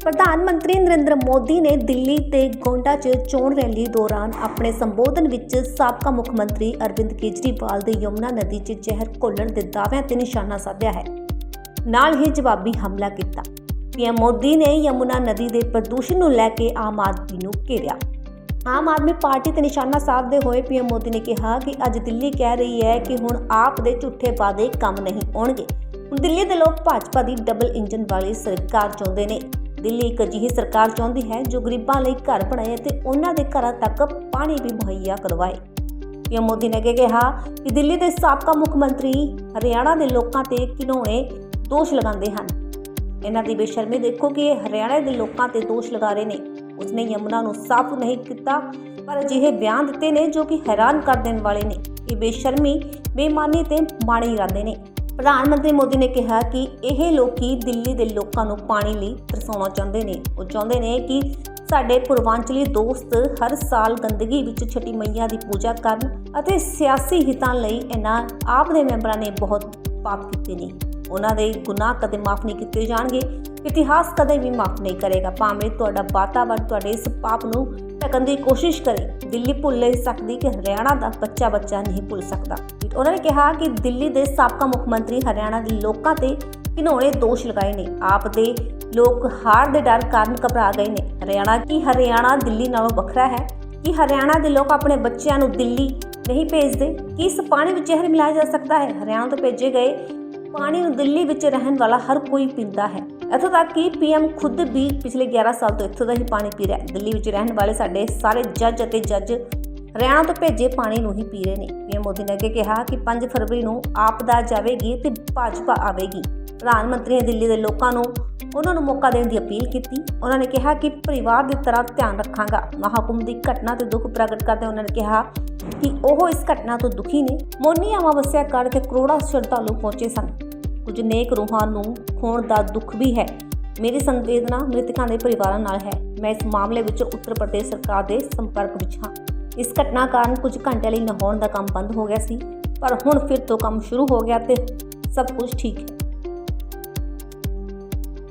ਪ੍ਰਧਾਨ ਮੰਤਰੀ ਨਰਿੰਦਰ ਮੋਦੀ ਨੇ ਦਿੱਲੀ ਤੇ ਗੋਂਡਾ 'ਚ ਚੋਣ ਰੈਲੀ ਦੌਰਾਨ ਆਪਣੇ ਸੰਬੋਧਨ ਵਿੱਚ ਸਾਬਕਾ ਮੁੱਖ ਮੰਤਰੀ ਅਰਵਿੰਦ ਕੇਜਰੀਵਾਲ ਦੇ ਯਮੁਨਾ ਨਦੀ 'ਚ ਜ਼ਹਿਰ ਘੋਲਣ ਦੇ ਦਾਅਵਿਆਂ ਤੇ ਨਿਸ਼ਾਨਾ ਸਾਧਿਆ ਹੈ। ਨਾਲ ਹੀ ਜਵਾਬੀ ਹਮਲਾ ਕੀਤਾ। ਪੀਐਮ ਮੋਦੀ ਨੇ ਯਮੁਨਾ ਨਦੀ ਦੇ ਪ੍ਰਦੂਸ਼ਣ ਨੂੰ ਲੈ ਕੇ ਆਮ ਆਦਮੀ ਨੂੰ ਘੇਰਿਆ। ਆਮ ਆਦਮੀ ਪਾਰਟੀ ਤੇ ਨਿਸ਼ਾਨਾ ਸਾਧਦੇ ਹੋਏ ਪੀਐਮ ਮੋਦੀ ਨੇ ਕਿਹਾ ਕਿ ਅੱਜ ਦਿੱਲੀ ਕਹਿ ਰਹੀ ਹੈ ਕਿ ਹੁਣ ਆਪ ਦੇ ਝੂਠੇ ਵਾਅਦੇ ਕੰਮ ਨਹੀਂ ਆਉਣਗੇ। ਹੁਣ ਦਿੱਲੀ ਦੇ ਲੋਕ ਭਾਜਪਾ ਦੀ ਡਬਲ ਇੰਜਨ ਵਾਲੀ ਸਰਕਾਰ ਚਾਹੁੰਦੇ ਨੇ। ਦਿੱਲੀ ਇੱਕ ਅਜਿਹੀ ਸਰਕਾਰ ਚਾਹੁੰਦੀ ਹੈ ਜੋ ਗਰੀਬਾਂ ਲਈ ਘਰ ਬਣਾਏ ਅਤੇ ਉਹਨਾਂ ਦੇ ਘਰਾਂ ਤੱਕ ਪਾਣੀ ਵੀ ਮੁਹੱਈਆ ਕਰਵਾਏ। ਪੀਐਮ ਮੋਦੀ ਨੇ ਅੱਗੇ ਕਿਹਾ ਕਿ ਦਿੱਲੀ ਦੇ ਸਾਬਕਾ ਮੁੱਖ ਮੰਤਰੀ ਹਰਿਆਣਾ ਦੇ ਲੋਕਾਂ ਤੇ ਘਿਨੌਣੇ ਦੋਸ਼ ਲਗਾਉਂਦੇ ਹਨ। ਇਹਨਾਂ ਦੀ ਬੇਸ਼ਰਮੀ ਦੇਖੋ ਕਿ ਇਹ ਹਰਿਆਣਾ ਦੇ ਲੋਕਾਂ ਤੇ ਦੋਸ਼ ਲਗਾ ਰਹੇ ਨੇ। ਉਸਨੇ ਯਮੁਨਾ ਨੂੰ ਸਾਫ਼ ਨਹੀਂ ਕੀਤਾ, ਪਰ ਅਜਿਹੇ ਬਿਆਨ ਦਿੱਤੇ ਨੇ ਜੋ ਕਿ ਹੈਰਾਨ ਕਰ ਦੇਣ ਵਾਲੇ ਨੇ। ਇਹ ਬੇਸ਼ਰਮੀ, ਬੇਈਮਾਨੀ ਤੇ ਮਾੜੇ ਇਰਾਦੇ ਨੇ। ਪ੍ਰਧਾਨ ਮੰਤਰੀ ਮੋਦੀ ਨੇ ਕਿਹਾ ਕਿ ਇਹ ਲੋਕੀ ਦਿੱਲੀ ਦੇ ਲੋਕਾਂ ਨੂੰ ਪਾਣੀ ਲਈ ਤਰਸਾਉਣਾ ਚਾਹੁੰਦੇ ਨੇ। ਉਹ ਚਾਹੁੰਦੇ ਨੇ ਕਿ ਸਾਡੇ ਪੂਰਵਾਂਚਲੀ ਦੋਸਤ ਹਰ ਸਾਲ ਗੰਦਗੀ ਵਿੱਚ ਛਟੀ ਮਈਆ ਦੀ ਪੂਜਾ ਕਰਨ ਅਤੇ ਸਿਆਸੀ ਹਿੱਤਾਂ ਲਈ ਇਹਨਾਂ ਆਪ ਦੇ ਮੈਂਬਰਾਂ ਨੇ ਬਹੁਤ ਪਾਪ ਕੀਤੇ ਨੇ। ਉਹਨਾਂ ਦੇ ਗੁਨਾਹ ਕਦੇ ਮਾਫ ਨਹੀਂ ਕੀਤੇ ਜਾਣਗੇ, ਇਤਿਹਾਸ ਕਦੇ ਵੀ ਮਾਫ ਨਹੀਂ ਕਰੇਗਾ। ਭਾਵੇਂ ਤੁਹਾਡਾ ਵਾਤਾਵਰਣ ਤੁਹਾਡੇ ਇਸ ਪਾਪ ਨੂੰ ਢਕਣ ਦੀ ਕੋਸ਼ਿਸ਼ ਕਰੇ, ਦਿੱਲੀ ਭੁੱਲ ਨਹੀਂ ਸਕਦੀ ਕਿ ਹਰਿਆਣਾ ਦਾ ਬੱਚਾ ਬੱਚਾ ਨਹੀਂ ਭੁੱਲ ਸਕਦਾ। ਉਹਨਾਂ ਨੇ ਕਿਹਾ ਕਿ ਦਿੱਲੀ ਦੇ ਸਾਬਕਾ ਮੁੱਖ ਮੰਤਰੀ ਹਰਿਆਣਾ ਦੇ ਲੋਕਾਂ ਤੇ ਘਿਨੌਣੇ ਦੋਸ਼ ਲਗਾਏ ਨੇ। ਆਪ ਦੇ ਲੋਕ ਹਾਰ ਦੇ ਡਰ ਕਾਰਨ ਘਬਰਾ ਗਏ ਨੇ। ਹਰਿਆਣਾ ਕੀ ਹਰਿਆਣਾ ਦਿੱਲੀ ਨਾਲੋਂ ਵੱਖਰਾ ਹੈ? ਕਿ ਹਰਿਆਣਾ ਦੇ ਲੋਕ ਆਪਣੇ ਬੱਚਿਆਂ ਨੂੰ ਦਿੱਲੀ ਨਹੀਂ ਭੇਜਦੇ? ਕਿ ਇਸ ਪਾਣੀ ਵਿੱਚ ਜ਼ਹਿਰ ਮਿਲਾਇਆ ਜਾ ਸਕਦਾ ਹੈ? ਹਰਿਆਣਾ ਤੋਂ ਭੇਜੇ ਗਏ ਪਾਣੀ ਨੂੰ ਦਿੱਲੀ ਵਿੱਚ ਰਹਿਣ ਵਾਲਾ ਹਰ ਕੋਈ ਪੀਂਦਾ ਹੈ। ਇੱਥੋਂ ਤੱਕ ਕਿ ਪੀਐਮ ਖੁਦ ਵੀ ਪਿਛਲੇ 11 ਸਾਲ ਤੋਂ ਇੱਥੋਂ ਦਾ ਹੀ ਪਾਣੀ ਪੀ ਰਿਹਾ ਹੈ। ਦਿੱਲੀ ਵਿੱਚ ਰਹਿਣ ਵਾਲੇ ਸਾਡੇ ਸਾਰੇ ਜੱਜ ਅਤੇ ਜੱਜ ਹਰਿਆਣਾ ਤੋਂ ਭੇਜੇ ਪਾਣੀ ਨੂੰ ਹੀ ਪੀ ਰਹੇ ਨੇ। ਪੀਐਮ ਮੋਦੀ ਨੇ ਅੱਗੇ ਕਿਹਾ ਕਿ 5 ਫਰਵਰੀ ਨੂੰ ਆਪ ਦਾ ਜਾਵੇਗੀ ਤੇ ਭਾਜਪਾ ਆਵੇਗੀ। ਪ੍ਰਧਾਨ ਮੰਤਰੀ ਨੇ ਦਿੱਲੀ ਦੇ ਲੋਕਾਂ ਨੂੰ ਉਹਨਾਂ ਨੂੰ ਮੌਕਾ ਦੇਣ ਦੀ ਅਪੀਲ ਕੀਤੀ। ਉਹਨਾਂ ਨੇ ਕਿਹਾ ਕਿ ਪਰਿਵਾਰ ਦੀ ਤਰ੍ਹਾਂ ਧਿਆਨ ਰੱਖਾਂਗਾ। ਮਹਾਕੁੰਭ ਦੀ ਘਟਨਾ ਤੇ ਦੁੱਖ ਪ੍ਰਗਟ ਕਰਦੇ ਉਹਨਾਂ ਨੇ ਕਿਹਾ ਕਿ ਉਹ ਇਸ ਘਟਨਾ ਤੋਂ ਦੁਖੀ ਨੇ। ਮੋਨੀ ਅਮਾਵਸਿਆ ਕਰਕੇ ਕਰੋੜਾਂ ਸ਼ਰਧਾਲੂ ਪਹੁੰਚੇ ਸਨ। ਕੁਝ ਨੇਕ ਰੂਹਾਂ ਨੂੰ ਖੋਣ ਦਾ ਦੁੱਖ ਵੀ ਹੈ। ਮੇਰੀ ਸੰਵੇਦਨਾ ਮ੍ਰਿਤਕਾਂ ਦੇ ਪਰਿਵਾਰਾਂ ਨਾਲ ਹੈ। ਮੈਂ ਇਸ ਮਾਮਲੇ ਵਿੱਚ ਉੱਤਰ ਪ੍ਰਦੇਸ਼ ਸਰਕਾਰ ਦੇ ਸੰਪਰਕ ਵਿੱਚ ਹਾਂ। ਇਸ ਘਟਨਾ ਕਾਰਨ ਕੁਝ ਘੰਟਿਆਂ ਲਈ ਨਹਾਉਣ ਦਾ ਕੰਮ ਬੰਦ ਹੋ ਗਿਆ ਸੀ। ਪਰ ਹੁਣ ਫਿਰ ਤੋਂ ਕੰਮ ਸ਼ੁਰੂ ਹੋ ਗਿਆ ਤੇ ਸਭ ਕੁਝ ਠੀਕ ਹੈ।